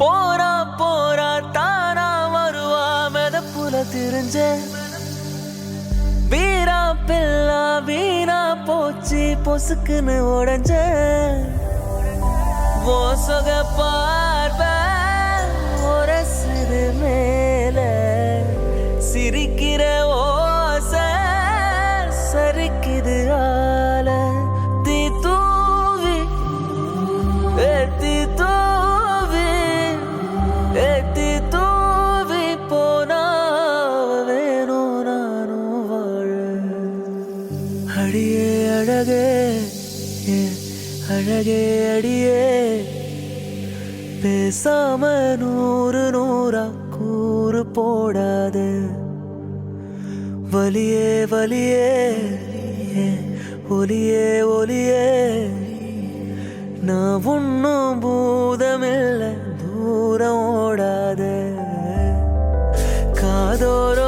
போரா போரா தானா வருவா மெதப்புல தெரிஞ்ச. வீரா பில்லா வீணா போச்சு பொசுக்குன்னு உடஞ்ச. ஓ சொக பார்வை ஒரு சிறு மேல. சிரிக்கிற ஓச சரிக்குது ஆல அடியே அழகே அழகே அடியே. பேசாம நூறு நூறா கூறு போடாத. வலியே வலியே ஒலியே ஒலியே. நான் ஒன்னும் பூதமில்லை தூரம் ஓடாத. காதோரோ